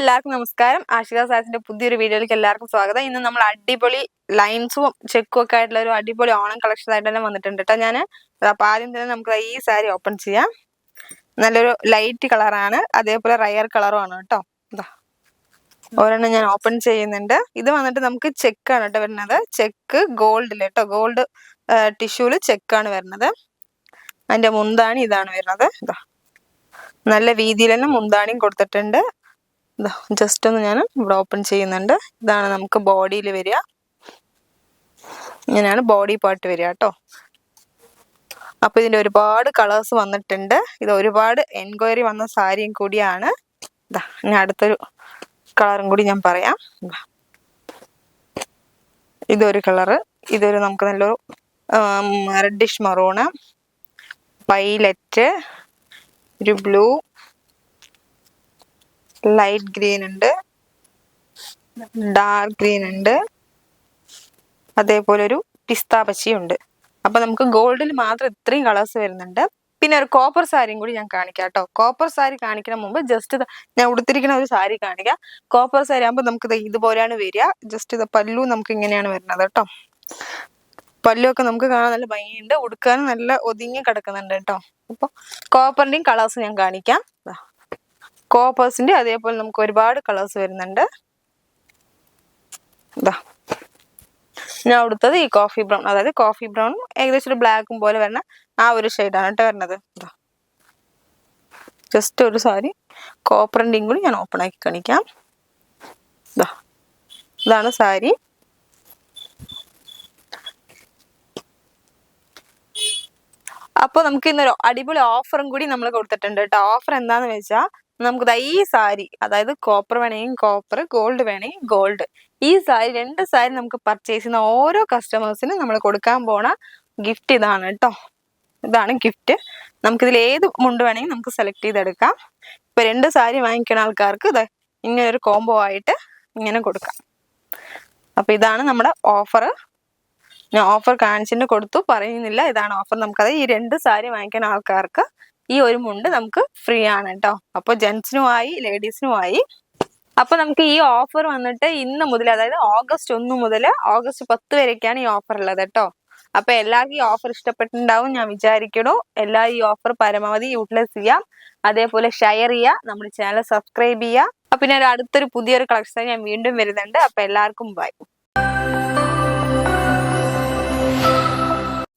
എല്ലാവർക്കും നമസ്കാരം. ആഷിക സാസിന്റെ പുതിയൊരു വീഡിയോയിലേക്ക് എല്ലാവർക്കും സ്വാഗതം. ഇന്ന് നമ്മൾ അടിപൊളി ലൈൻസും ചെക്കും ഒക്കെ ആയിട്ടുള്ള ഒരു അടിപൊളി ഓണം കളക്ഷൻ ആയിട്ട് തന്നെ വന്നിട്ടുണ്ട് കേട്ടോ ഞാൻ അപ്പൊ ആദ്യം തന്നെ നമുക്ക് ഈ സാരി ഓപ്പൺ ചെയ്യാം. നല്ലൊരു ലൈറ്റ് കളറാണ് അതേപോലെ റയർ കളറും ആണ് കേട്ടോ ഇതാ ഞാൻ ഓപ്പൺ ചെയ്യുന്നുണ്ട്. ഇത് വന്നിട്ട് നമുക്ക് ചെക്കാണ് കേട്ടോ വരുന്നത്. ചെക്ക് ഗോൾഡിൽ കേട്ടോ ഗോൾഡ് ടിഷ്യൂൽ ചെക്കാണ് വരുന്നത്. അതിന്റെ മുന്താണി ഇതാണ് വരുന്നത്. ഇതാ നല്ല രീതിയിൽ തന്നെ മുന്താണിയും കൊടുത്തിട്ടുണ്ട്. ജസ്റ്റ് ഒന്ന് ഞാൻ ഇവിടെ ഓപ്പൺ ചെയ്യുന്നുണ്ട്. ഇതാണ് നമുക്ക് ബോഡിയിൽ വരിക. ഇങ്ങനെയാണ് ബോഡി പാർട്ട് വരിക കേട്ടോ. അപ്പൊ ഇതിന്റെ ഒരുപാട് കളേഴ്സ് വന്നിട്ടുണ്ട്. ഇത് ഒരുപാട് എൻക്വയറി വന്ന സാരിയും കൂടിയാണ്. ഇതാ ഇനി അടുത്തൊരു കളറും കൂടി ഞാൻ പറയാം. ഇതാ. ഇതൊരു കളറ് ഇതൊരു നമുക്ക് നല്ലൊരു റെഡിഷ് മറൂണ് പൈലറ്റ് ഒരു ബ്ലൂ ലൈറ്റ് ഗ്രീൻ ഉണ്ട്. ഡാർക്ക് ഗ്രീൻ ഉണ്ട്. അതേപോലെ ഒരു പിസ്ത പച്ചയുണ്ട് അപ്പൊ നമുക്ക് ഗോൾഡിൽ മാത്രം ഇത്രയും കളേഴ്സ് വരുന്നുണ്ട്. പിന്നെ ഒരു കോപ്പർ സാരിയും കൂടി ഞാൻ കാണിക്കാം കേട്ടോ. കോപ്പർ സാരി കാണിക്കുന്ന മുമ്പ് ജസ്റ്റ് ഞാൻ ഉടുത്തിരിക്കുന്ന ഒരു സാരി കാണിക്കാം. കോപ്പർ സാരി ആകുമ്പോൾ നമുക്ക് ഇതുപോലെയാണ് വരിക. ജസ്റ്റ് ഇത് പല്ലു നമുക്ക് ഇങ്ങനെയാണ് വരുന്നത് കേട്ടോ. പല്ലു ഒക്കെ നമുക്ക് കാണാൻ നല്ല ഭംഗിയുണ്ട്. ഉടുക്കാനും നല്ല ഒതുങ്ങി കിടക്കുന്നുണ്ട് കേട്ടോ. അപ്പൊ കോപ്പറിന്റെയും കളേഴ്സ് ഞാൻ കാണിക്കാം. ദാ. കോപ്പേഴ്സിന്റെ അതേപോലെ നമുക്ക് ഒരുപാട് കളേഴ്സ് വരുന്നുണ്ട്. ഞാൻ കൊടുത്തത് ഈ കോഫി ബ്രൗൺ അതായത് കോഫി ബ്രൗൺ ഏകദേശം ഒരു ബ്ലാക്കും പോലെ വരുന്ന ആ ഒരു ഷെയ്ഡാണ് കേട്ടോ വരുന്നത്. ജസ്റ്റ് ഒരു സാരി കോപ്പറിന്റെയും കൂടി ഞാൻ ഓപ്പൺ ആക്കി കാണിക്കാം. ഇതാ ഇതാണ് സാരി. അപ്പോൾ നമുക്ക് ഇന്നൊരു അടിപൊളി ഓഫറും കൂടി നമ്മൾ കൊടുത്തിട്ടുണ്ട് കേട്ടോ. ഓഫർ എന്താന്ന് വെച്ചാൽ നമുക്ക് ഈ സാരി അതായത് കോപ്പർ വേണമെങ്കിൽ കോപ്പർ ഗോൾഡ് വേണമെങ്കിൽ ഗോൾഡ് ഈ സാരി രണ്ട് സാരി നമുക്ക് പർച്ചേസ് ചെയ്യുന്ന ഓരോ കസ്റ്റമേഴ്സിനും നമ്മൾ കൊടുക്കാൻ പോണ ഗിഫ്റ്റ് ഇതാണ് കേട്ടോ ഇതാണ് ഗിഫ്റ്റ് നമുക്കിതിൽ ഏത് മുണ്ട് വേണമെങ്കിൽ നമുക്ക് സെലക്ട് ചെയ്തെടുക്കാം. ഇപ്പൊ രണ്ട് സാരി വാങ്ങിക്കുന്ന ആൾക്കാർക്ക് ഇത് ഇങ്ങനെ ഒരു കോംബോ ആയിട്ട് ഇങ്ങനെ കൊടുക്കാം. അപ്പൊ ഇതാണ് നമ്മുടെ ഓഫർ ഞാൻ ഓഫർ കാണിച്ചിട്ട് കൊടുത്തു പറയുന്നില്ല. ഇതാണ് ഓഫർ നമുക്കത് ഈ രണ്ട് സാരി വാങ്ങിക്കുന്ന ആൾക്കാർക്ക് ഈ ഒരു മുണ്ട് നമുക്ക് ഫ്രീ ആണ് കേട്ടോ അപ്പോൾ ജെൻസിനുമായി ലേഡീസിനുമായി അപ്പൊ നമുക്ക് ഈ ഓഫർ വന്നിട്ട് ഇന്ന് മുതൽ അതായത് ഓഗസ്റ്റ് ഒന്ന് മുതൽ ഓഗസ്റ്റ് പത്ത് വരെയൊക്കെയാണ് ഈ ഓഫർ ഉള്ളത് കേട്ടോ അപ്പൊ എല്ലാവർക്കും ഈ ഓഫർ ഇഷ്ടപ്പെട്ടിട്ടുണ്ടാവും ഞാൻ വിചാരിക്കണു എല്ലാ ഈ ഓഫർ പരമാവധി യൂട്ടിലൈസ് ചെയ്യാം. അതേപോലെ ഷെയർ ചെയ്യുക നമ്മുടെ ചാനൽ സബ്സ്ക്രൈബ് ചെയ്യുക. അപ്പൊ പിന്നെ അടുത്തൊരു പുതിയൊരു കളക്ഷൻ ഞാൻ വീണ്ടും വരുന്നുണ്ട്. അപ്പൊ എല്ലാവർക്കും ബൈ